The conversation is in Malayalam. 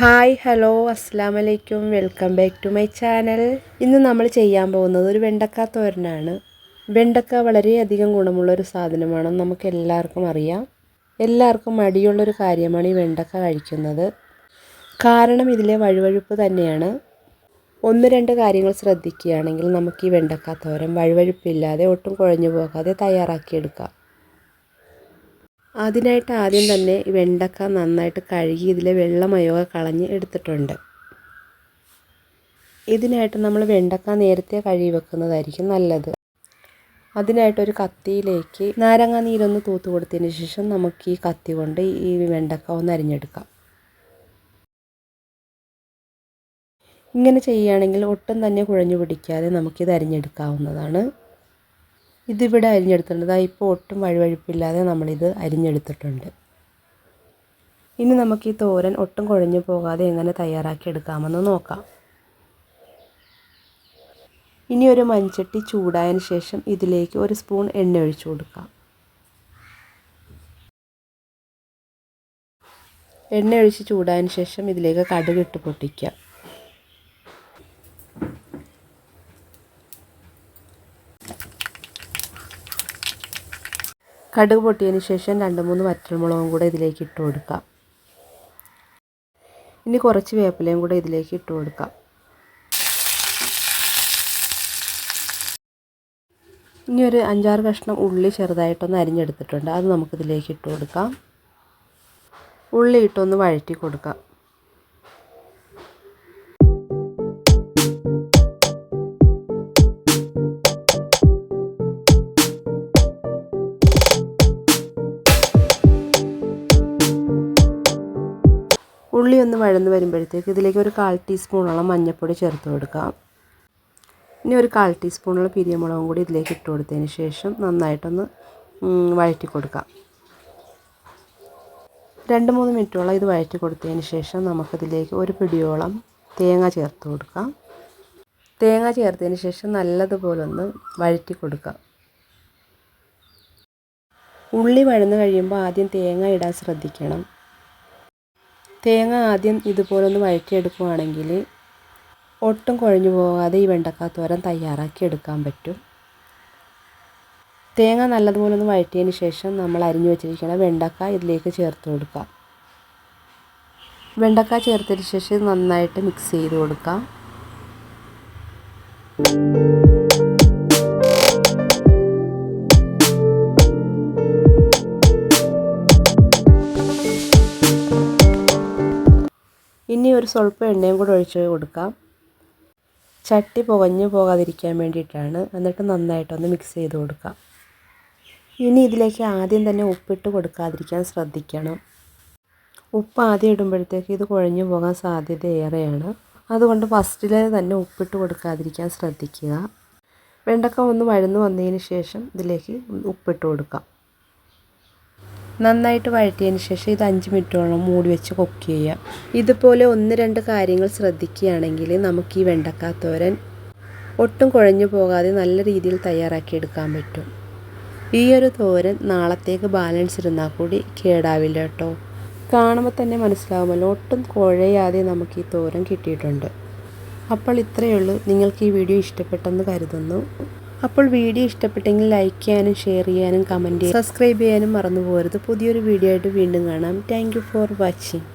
ഹായ് ഹലോ അസ്സാം വലൈക്കും welcome back to my channel. ഇന്ന് നമ്മൾ ചെയ്യാൻ പോകുന്നത് ഒരു വെണ്ടക്ക തോരനാണ്. വെണ്ടക്ക വളരെയധികം ഗുണമുള്ളൊരു സാധനമാണെന്ന് നമുക്ക് എല്ലാവർക്കും അറിയാം. എല്ലാവർക്കും മടിയുള്ളൊരു കാര്യമാണ് ഈ വെണ്ടക്ക കഴിക്കുന്നത്. കാരണം ഇതിലെ വഴുവഴുപ്പ് തന്നെയാണ്. ഒന്ന് രണ്ട് കാര്യങ്ങൾ ശ്രദ്ധിക്കുകയാണെങ്കിൽ നമുക്ക് ഈ വെണ്ടക്ക തോരൻ വഴുവഴുപ്പില്ലാതെ ഒട്ടും കുഴഞ്ഞു പോകാതെ തയ്യാറാക്കിയെടുക്കാം. അതിനായിട്ട് ആദ്യം തന്നെ വെണ്ടക്ക നന്നായിട്ട് കഴുകി ഇതിലെ വെള്ളമയൊക്കെ കളഞ്ഞ് എടുത്തിട്ടുണ്ട്. ഇതിനായിട്ട് നമ്മൾ വെണ്ടക്ക നേരത്തെ കഴുകി വെക്കുന്നതായിരിക്കും നല്ലത്. അതിനായിട്ടൊരു കത്തിയിലേക്ക് നാരങ്ങ നീരൊന്ന് തൂത്ത് കൊടുത്തതിന് ശേഷം നമുക്ക് ഈ കത്തി കൊണ്ട് ഈ വെണ്ടക്ക ഒന്ന് അരിഞ്ഞെടുക്കാം. ഇങ്ങനെ ചെയ്യുകയാണെങ്കിൽ ഒട്ടും തന്നെ കുഴഞ്ഞു പിടിക്കാതെ നമുക്കിത് അരിഞ്ഞെടുക്കാവുന്നതാണ്. ഇതിവിടെ അരിഞ്ഞെടുത്തിട്ടുണ്ട്. അതായത് ഇപ്പോൾ ഒട്ടും വഴുവഴുപ്പില്ലാതെ നമ്മളിത് അരിഞ്ഞെടുത്തിട്ടുണ്ട്. ഇനി നമുക്ക് ഈ തോരൻ ഒട്ടും കുഴഞ്ഞു പോകാതെ എങ്ങനെ തയ്യാറാക്കി എടുക്കാമെന്ന് നോക്കാം. ഇനി ഒരു മൺചട്ടി ചൂടായതിന് ശേഷം ഇതിലേക്ക് ഒരു സ്പൂൺ എണ്ണ ഒഴിച്ചു കൊടുക്കാം. എണ്ണ ഒഴിച്ച് ചൂടായതിന് ശേഷം ഇതിലേക്ക് കടുക് ഇട്ട് പൊട്ടിക്കാം. കടുക് പൊട്ടിയതിന് ശേഷം രണ്ട് മൂന്ന് വറ്റൽമുളകും കൂടെ ഇതിലേക്ക് ഇട്ട് കൊടുക്കാം. ഇനി കുറച്ച് വേപ്പിലയും കൂടെ ഇതിലേക്ക് ഇട്ട് കൊടുക്കാം. ഇനി ഒരു അഞ്ചാറ് കഷ്ണം ഉള്ളി ചെറുതായിട്ടൊന്ന് അരിഞ്ഞെടുത്തിട്ടുണ്ട്. അത് നമുക്കിതിലേക്ക് ഇട്ട് കൊടുക്കാം. ഉള്ളി ഇട്ടൊന്ന് വഴറ്റി കൊടുക്കാം. ഉള്ളി ഒന്ന് വഴന്ന് വരുമ്പോഴത്തേക്ക് ഇതിലേക്ക് ഒരു കാൽ ടീസ്പൂണോളം മഞ്ഞൾപ്പൊടി ചേർത്ത് കൊടുക്കാം. ഇനി ഒരു കാൽ ടീസ്പൂണോളം പിരിയമുളകും കൂടി ഇതിലേക്ക് ഇട്ട് കൊടുത്തതിന് ശേഷം നന്നായിട്ടൊന്ന് വഴറ്റി കൊടുക്കാം. രണ്ട് മൂന്ന് മിനിറ്റോളം ഇത് വഴറ്റി കൊടുത്തതിന് ശേഷം നമുക്കിതിലേക്ക് ഒരു പിടിയോളം തേങ്ങ ചേർത്ത് കൊടുക്കാം. തേങ്ങ ചേർത്തതിന് ശേഷം നല്ലതുപോലെ ഒന്ന് വഴറ്റി കൊടുക്കാം. ഉള്ളി വഴന്ന് കഴിയുമ്പോൾ ആദ്യം തേങ്ങ ഇടാൻ ശ്രദ്ധിക്കണം. തേങ്ങ ആദ്യം ഇതുപോലൊന്ന് വഴറ്റിയെടുക്കുകയാണെങ്കിൽ ഒട്ടും കുഴഞ്ഞു പോകാതെ ഈ വെണ്ടക്ക തോരൻ തയ്യാറാക്കി എടുക്കാൻ പറ്റും. തേങ്ങ നല്ലതുപോലെ ഒന്ന് വഴറ്റിയതിന് ശേഷം നമ്മൾ അരിഞ്ഞു വെച്ചിരിക്കുന്ന വെണ്ടക്ക ഇതിലേക്ക് ചേർത്ത് കൊടുക്കാം. വെണ്ടക്ക ചേർത്തതിന് ശേഷം നന്നായിട്ട് മിക്സ് ചെയ്ത് കൊടുക്കാം. ഒരു സ്വല്പം എണ്ണയും കൂടെ ഒഴിച്ച് കൊടുക്കാം. ചട്ടി പുകഞ്ഞു പോകാതിരിക്കാൻ വേണ്ടിയിട്ടാണ്. എന്നിട്ട് നന്നായിട്ടൊന്ന് മിക്സ് ചെയ്ത് കൊടുക്കാം. ഇനി ഇതിലേക്ക് ആദ്യം തന്നെ ഉപ്പിട്ട് കൊടുക്കാതിരിക്കാൻ ശ്രദ്ധിക്കണം. ഉപ്പ് ആദ്യം ഇടുമ്പോഴത്തേക്ക് ഇത് കുഴഞ്ഞു പോകാൻ സാധ്യത ഏറെയാണ്. അതുകൊണ്ട് ഫസ്റ്റിലെ തന്നെ ഉപ്പിട്ട് കൊടുക്കാതിരിക്കാൻ ശ്രദ്ധിക്കുക. വെണ്ടക്ക ഒന്ന് വഴന്നു വന്നതിന് ശേഷം ഇതിലേക്ക് ഉപ്പിട്ട് കൊടുക്കാം. നന്നായിട്ട് വഴറ്റിയതിന് ശേഷം ഇത് അഞ്ച് മിനിറ്റോളം മൂടി വെച്ച് കുക്ക് ചെയ്യാം ഇതുപോലെ ഒന്ന് രണ്ട് കാര്യങ്ങൾ ശ്രദ്ധിക്കുകയാണെങ്കിൽ നമുക്ക് ഈ വെണ്ടക്കാത്തോരൻ ഒട്ടും കുഴഞ്ഞു പോകാതെ നല്ല രീതിയിൽ തയ്യാറാക്കി എടുക്കാൻ പറ്റും. ഈ ഒരു തോരൻ നാളത്തേക്ക് ബാലൻസ് ഇരുന്നാൽ കൂടി കേടാവില്ല കേട്ടോ. കാണുമ്പോൾ തന്നെ മനസ്സിലാവുമല്ലോ ഒട്ടും കുഴയാതെ നമുക്ക് ഈ തോരൻ കിട്ടിയിട്ടുണ്ട്. അപ്പോൾ ഇത്രയേ ഉള്ളൂ. നിങ്ങൾക്ക് ഈ വീഡിയോ ഇഷ്ടപ്പെട്ടെന്ന് കരുതുന്നു. അപ്പോൾ വീഡിയോ ഇഷ്ടപ്പെട്ടെങ്കിൽ ലൈക്ക് ചെയ്യാനും ഷെയർ ചെയ്യാനും കമന്റ് ചെയ്യാനും സബ്സ്ക്രൈബ് ചെയ്യാനും മറന്നു പോകരുത്. പുതിയൊരു വീഡിയോ ആയിട്ട് വീണ്ടും കാണാം. Thank for watching